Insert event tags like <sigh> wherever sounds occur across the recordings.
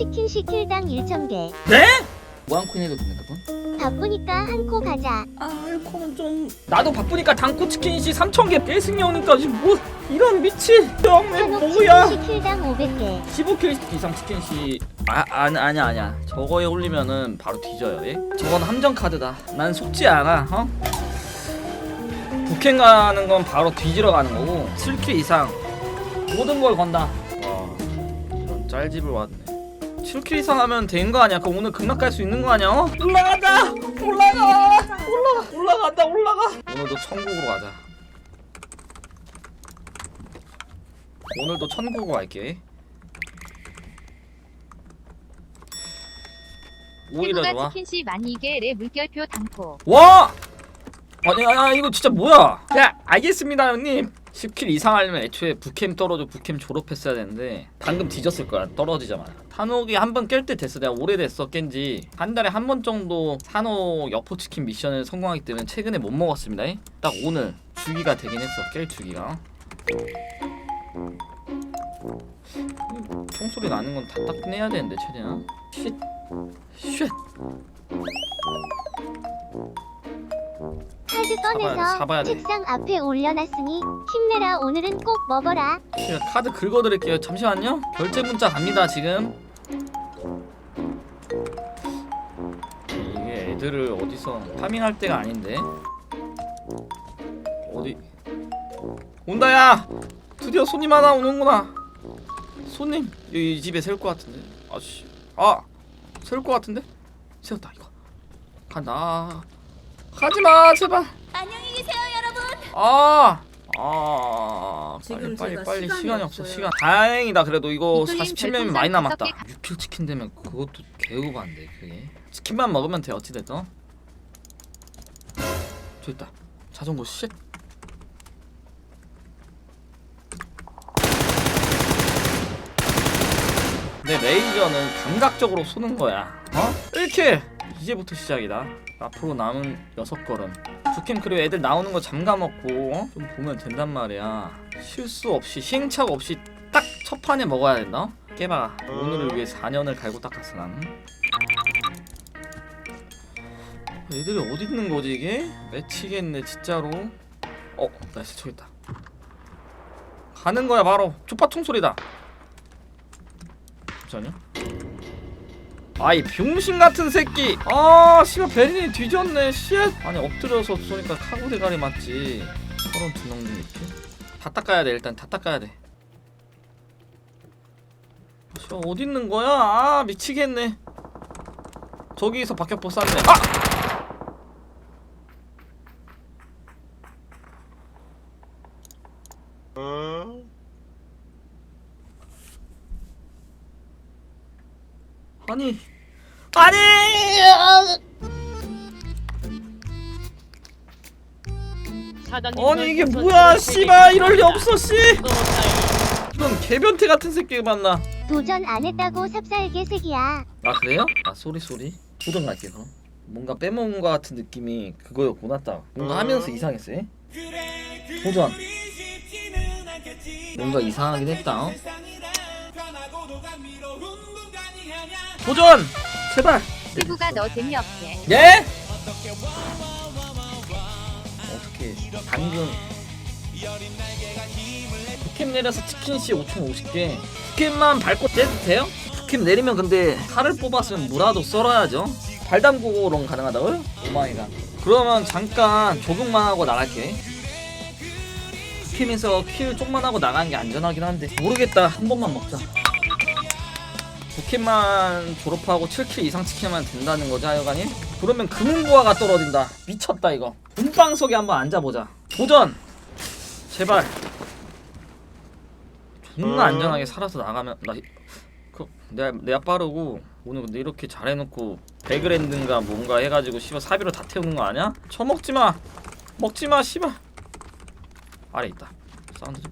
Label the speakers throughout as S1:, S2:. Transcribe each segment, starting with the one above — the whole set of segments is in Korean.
S1: 치킨 시킬당 1,000개.
S2: 네? 무한코인 해도 됩니까 그건?
S1: 바쁘니까 한 코 가자.
S2: 아 알코는 좀 나도 바쁘니까 당코 치킨이지 3,000개 깨승형이니까 지금 뭐 이런 미치 형내
S1: 한옥
S2: 뭐야
S1: 치킨 시킬당 500개.
S2: 15kg 이상 치킨시 아 아니 아니야 아니야 저거에 올리면은 바로 뒤져요 예? 저건 함정 카드다 난 속지 않아 어? 북행 가는 건 바로 뒤지러 가는 거고 7kg 이상 모든 걸 건다 와 이런 짤집을 왔네 7kg 이상 하면 된 거 아니야 그럼 오늘 급락 갈 수 있는 거 아니야 어? 올라간다 올라가 올라가 올라간다 올라가 오늘도 천국으로 가자 오늘도 천국으로 갈게 오히려 좋아.
S3: 물결표 당포.
S2: 와! 아니, 아 이거 진짜 뭐야? 야, 알겠습니다, 형님. 10킬 이상 하려면 애초에 북캠 떨어져 북캠 졸업했어야 되는데 방금 뒤졌을 거야 떨어지자마자 산옥이 한 번 깰 때 됐어. 내가 오래됐어 깬지. 한 달에 한 번 정도 산옥 여포치킨 미션을 성공하기 때문에 최근에 못 먹었습니다. 딱 오늘 주기가 되긴 했어 깰 주기가. 총소리 나는 건 내야 되는데 최대한. 쉿. 쉿.
S1: 카드
S2: 사봐야 돼,
S1: 꺼내서
S2: 사봐야 돼.
S1: 책상 앞에 올려놨으니 힘내라 오늘은 꼭 먹어라.
S2: 제가 카드 긁어드릴게요. 잠시만요. 결제 문자 갑니다 지금. 이게 애들을 어디서 파밍할 때가 아닌데. 어디? 온다야. 드디어 손님 하나 오는구나. 손님 여기 이 집에 세울 것 같은데. 아씨. 아 세울 것 같은데. 세웠다 이거. 간다. 가지마 제발.
S4: 안녕히 계세요, 여러분.
S2: 아. 아, 빨리
S5: 지금
S2: 빨리
S5: 제가
S2: 빨리
S5: 시간이
S2: 시간이 없어
S5: 없어요.
S2: 시간. 다행이다 그래도 이거
S3: 이토님
S2: 47명이
S3: 별풍선
S2: 많이 남았다.
S3: 다섯 개
S2: 6킬 치킨 되면 그것도 개우반데 그게. 치킨만 먹으면 돼 어찌 됐든. 저 있다. 자전거 쉣. 내 레이저는 감각적으로 쏘는 거야. 어? 1킬! 이제부터 시작이다. 앞으로 남은 6걸음. 북캠 그리고 애들 나오는 거 잠가먹고 어? 좀 보면 된단 말이야. 실수 없이 시행착오 없이 딱 첫 판에 먹어야 된다. 어? 깨봐. 오늘을 위해 4년을 갈고 닦았어 나는. 애들이 어디 있는 거지 이게? 미치겠네 진짜로. 어, 나 진짜 저기 있다. 가는 거야 바로. 족파 총소리다. 잠시만요. 아이 병신 같은 새끼. 아, 씨발 베린이 뒤졌네. 씨. 아니 엎드려서 쏘니까 카고 대가리 맞지. 서른 두명 중 이렇게. 다 닦아야 돼 일단 다 닦아야 돼. 저 어디 있는 거야? 아 미치겠네. 저기서 박격포 쐈네. 아! 아니. 아니! 아니 이게 뭐야 씨발 이럴 리 없어 씨. 이런 개변태 같은 새끼 만나.
S1: 도전 안 했다고 삽살개 새끼야.
S2: 아 그래요? 아 쏘리 쏘리. 도전 갈게 그럼. 뭔가 빼먹은 것 같은 느낌이 그거였구나 딱. 뭔가 하면서 이상했어 예? 도전. 뭔가 이상하긴 했다 어? 도전! 제발!
S3: 피부가 너 재미없게.
S2: 예? 어떻게 방금 부캠 내려서 치킨씨 5,050개 부캠만 밟고 떼도 돼요? 부캠 내리면 근데 살을 뽑았으면 무라도 썰어야죠 발 담그고론 가능하다고요? 오마이갓 그러면 잠깐 조경만 하고 나갈게 부캠에서 킬 쪽만 하고 나가는 게 안전하긴 한데 모르겠다 한 번만 먹자 부캠만 졸업하고 7킬 이상 치킨만 된다는 거지 하여간이? 그러면 금은부화가 떨어진다. 미쳤다 이거. 문방석에 한번 앉아보자. 도전! 제발. 존나 안전하게 살아서 나가면 나 그, 내가 내가 빠르고 오늘 근데 이렇게 잘해놓고 배그랜드인가 뭔가 해가지고 씨발 사비로 다 태우는 거 아니야? 처먹지마. 먹지마 씨발. 아래 있다. 사운드 좀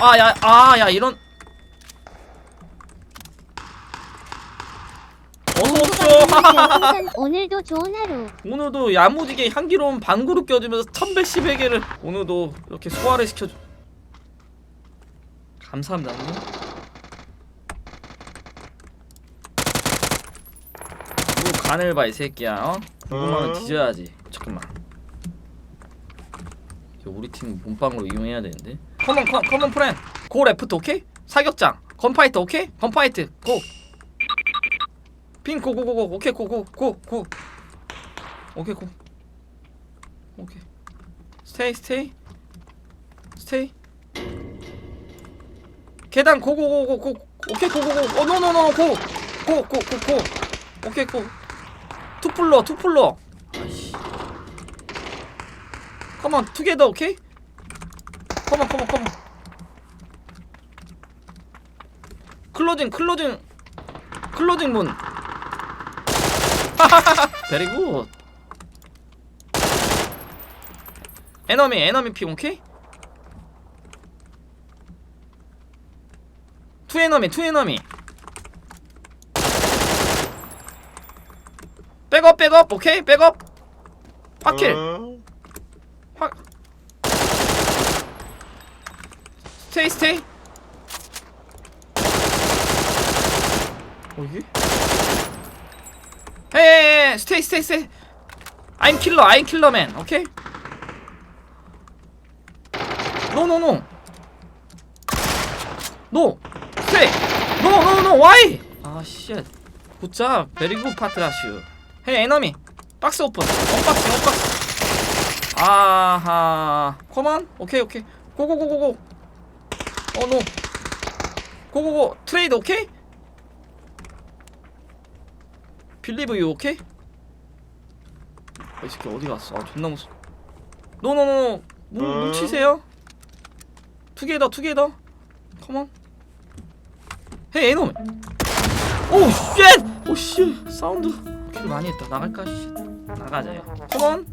S2: 아, 야, 아, 야, 이런. 어서 오십시오.
S1: 별풍선 <laughs> 오늘도 좋은 하루.
S2: 오늘도 야무지게 향기로운 방구를 껴주면서 1110회개를 오늘도 이렇게 소화를 시켜줘. 감사합니다 형님 뭐 간을 봐 이 새끼야 어? 궁금하면 뒤져야지 잠깐만 이거 우리 팀 몸빵으로 이용해야 되는데 커먼 커, 커먼 프렌 고 레프트 오케이? 사격장. 건파이트 오케이? 건파이트 고! 핑 고 고 고 고 오케이 고 고 고 고 오케이 고 오케이 스테이 스테이 스테이 계단 고 고 고 고 고 오케이 고 고 고 어 노 노 노 고 고 고 고 고 오케이 고 투플러 투플러 아이씨 컴온 투게더 오케이 컴온 컴온 컴온 클로징 클로징. 클로징 문. <laughs> 베리 굿 에너미 에너미 피 오케이? 투 에너미 투 에너미. 백업 백업 오케이? 백업. 확 스테이 스테이. 어 이게? 헤이 스테이 스테이 스테이. I'm 킬러 I'm 킬러맨 오케이 노노노 노 스테이 노노노 와이 아쉣 굿잡. 베리 굿 파트라슈 헤이 에너미 박스 오픈. 언박싱 언박싱 아하. 컴온 오케이 오케이 고고고고고 어 노. 고고고. 트레이드 오케이? 빌리브 유 오케이? 이 새끼 어디 갔어? 아 존나 무서. 노노노 뭉 뭉치세요. 투게더 투게더. 컴온 헤이 에노미 오쉣! 오 씨. 사운드. 킬 많이 했다. 나갈까? 씨 나가자요. 컴온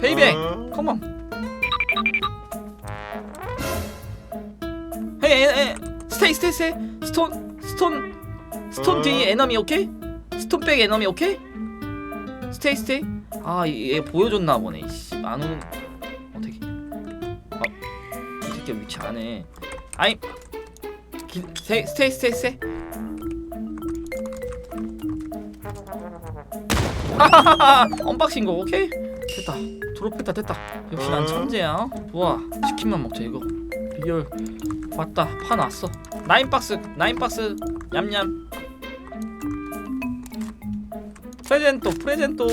S2: 베이비 컴온 헤이 에, 에, 스테이 스테이 스테이. 스톤 스톤 스톤 뒤 에너미 오케이? 스톤 백 에너미 오케이? 스테이 스테이. 아얘 보여줬나 보네 이씨. 안 오는 어떻게? 아이 새끼 위치 안해? 아이. 기, 스테이 스테이 스테이. 스테이 하하하! 언박싱 거 오케이? 됐다. 졸업했다 됐다. 역시 난 천재야. 어? 좋아. 치킨만 먹자 이거. 비결 왔다. 파 났어. 나인 박스 나인 박스. 냠냠. 프레젠토 프레젠토.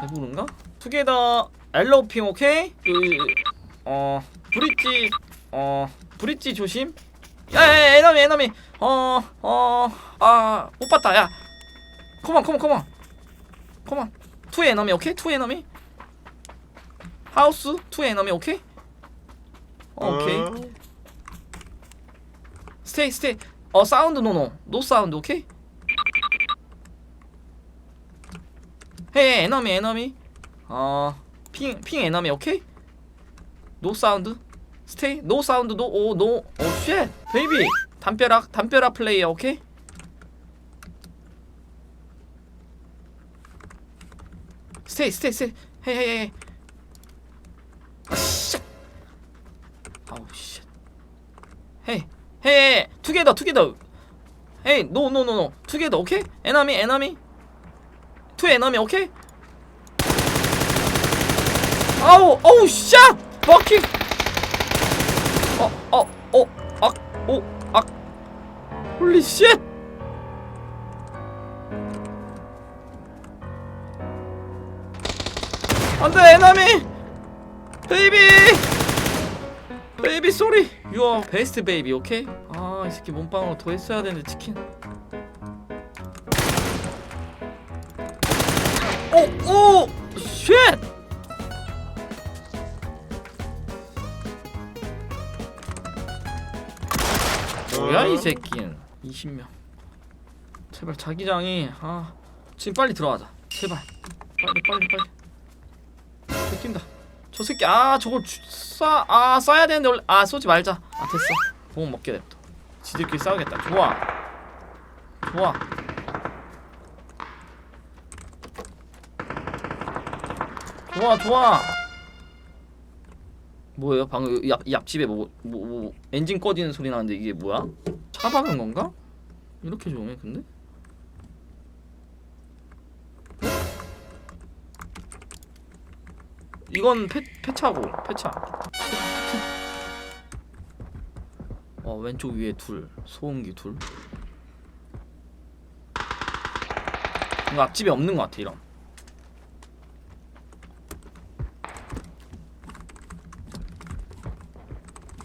S2: 배부른가? 투게더. 엘로핑 오케이? 그어 브릿지 어 브릿지 조심. 야야 에너미 에너미. 어, 어어아못 봤다. 야. 컴온 컴온 컴온. 컴온. 투 에너미 오케이? 투 에너미 하우스? 투 에너미 오케이? 오케이. 스테이 스테이. 어 사운드 노노. 노 사운드 오케이? 헤이 에너미 에너미. 어핑핑 에너미 오케이? 노 사운드. 스테이 노 사운드 노오노오쉣. 베이비. 담벼락 담벼락 플레이어 오케이? 스테이 스테이 스테이. 헤이 헤이 헤 헤이 투게더 투게더 헤이 노노 노노 투게더 오케이 에너미 에너미 투 에너미 오케이 아우 어우 샷 버킹 어어어악오악 홀리 쉣 안돼 에너미 베이비 베이비 쏘리 유어 베스트 베이비 오케이 아 이 새끼 몸빵으로 더 했어야 되는데 치킨. 오오 쉣 뭐야 이 새끼는? 20명. 제발 자기장이 아 지금 빨리 들어가자. 제발. 빨리 빨리 빨리. 새낀다 저 새끼 아 저걸 쏴아 쏴야 되는데 원래 아 쏘지 말자 아 됐어 보험 먹게 냅둬 지들끼리 싸우겠다 좋아 좋아 좋아 좋아 뭐예요? 방금 이, 앞, 이 앞집에 뭐, 뭐, 뭐 엔진 꺼지는 소리 나는데 이게 뭐야? 차 박은 건가? 이렇게 조용해 근데? 이건 폐, 폐차고 폐차. 어 왼쪽 위에 둘. 소음기 둘. 이거 앞집에 없는 것 같아 이런.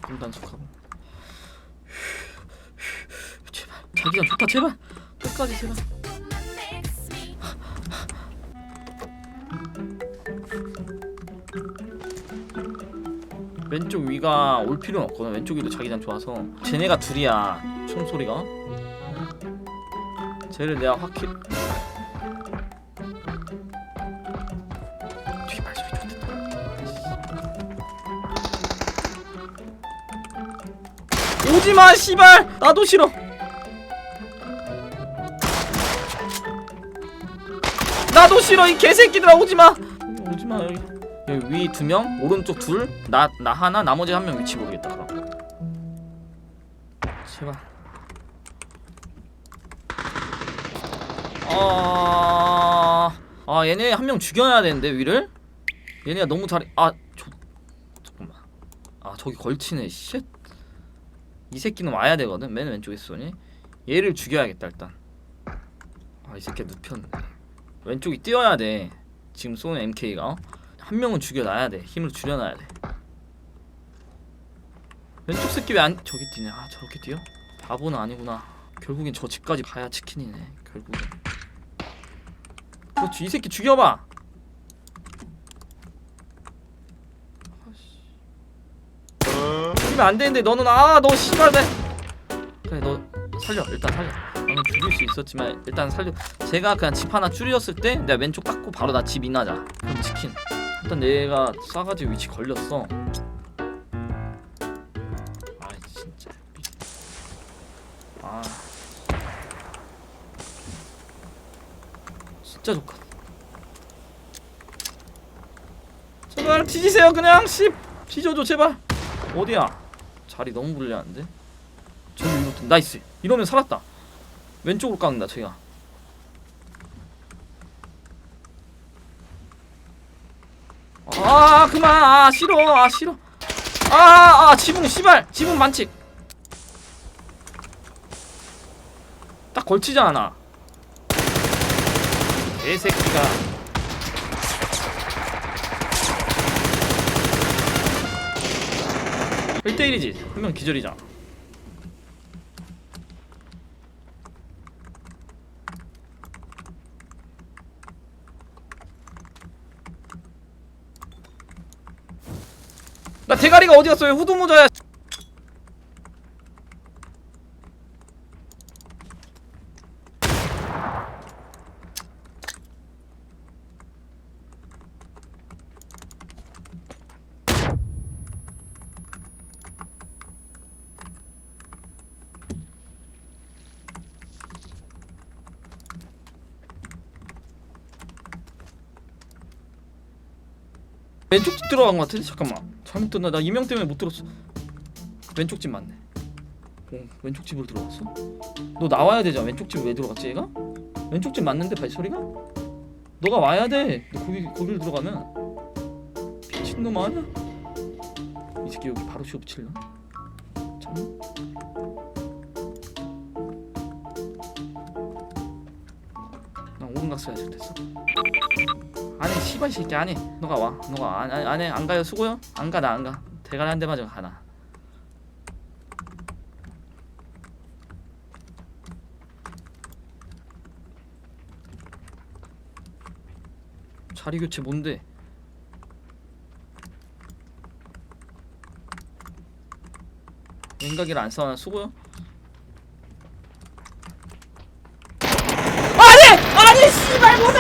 S2: 분단속하고. 제발. 자기장 좋다 제발. 끝까지 제발 왼쪽 위가 올 필요는 없거든. 왼쪽 위도 자기장 좋아서. 쟤네가 둘이야 총소리가. 쟤를 내가 확히 오지마 씨발! 나도 싫어. 나도 싫어 이 개새끼들아 오지마 위 두 명 오른쪽 둘 나 나 하나 나머지 한 명 위치 모르겠다 그럼. 제발 아... 아 얘네 한 명 죽여야 되는데 위를? 얘네가 너무 잘해 아 저... 잠깐만. 아 저기 걸치네 쉣. 이 새끼는 와야 되거든 맨 왼쪽에 쏘니. 얘를 죽여야겠다 일단. 아 이 새끼 눕혔네. 왼쪽이 뛰어야 돼. 지금 쏘는 MK가. 어? 한 명은 죽여놔야 돼. 힘을 줄여놔야 돼. 왼쪽 새끼 왜 안 저기 뛰냐 아 저렇게 뛰어? 바보는 아니구나. 결국엔 저 집까지 가야 치킨이네 결국엔. 그렇지 이 새끼 죽여봐! 죽이면 안 되는데 너는 아너 씨발 내 그래 너 살려. 일단 살려. 방금 죽일 수 있었지만 일단 살려. 제가 그냥 집 하나 줄였을 때 내가 왼쪽 닦고 바로 나 집 인하자. 그럼 치킨 일단 내가 싸가지 위치 걸렸어. 아 진짜. 아. 진짜 좋다. 제발 뒤지세요 그냥. 씨 뒤져줘 제발. 어디야? 자리 너무 불리한데? 저기 뜬- 나이스. 이러면 살았다. 왼쪽으로 깎는다 저기가 아 그만. 아 싫어. 아 싫어. 아아 지붕 씨발. 지붕 만칙. 딱 걸치지 않아. 개새끼가. 일대일이지 한 명 기절이잖아 나 대가리가 어디 갔어? 왜 후드 모자야? 왼쪽 집 들어간 것 같은데? 잠깐만. 잘못 들었나 나 이명 때문에 못 들었어. 왼쪽 집 맞네. 어, 왼쪽 집으로 들어갔어? 너 나와야 되잖아. 왼쪽 집 왜 들어갔지 얘가? 왼쪽 집 맞는데 발소리가? 너가 와야 돼 너 거기 거기를 들어가면. 미친놈 아니야 이 새끼 여기 바로 쇼부 칠라 참. 나 오른각 써야 됐어 안해 씨발 이 새끼 안해 너가 와. 너가 안, 안, 안해 안 가요. 수고요. 안 가 나 안가. 대가리 한 대 맞아 가나. 자리 교체 뭔데? 왼각이라 안 싸우나? 수고요. 아니! 아니 씨발 못해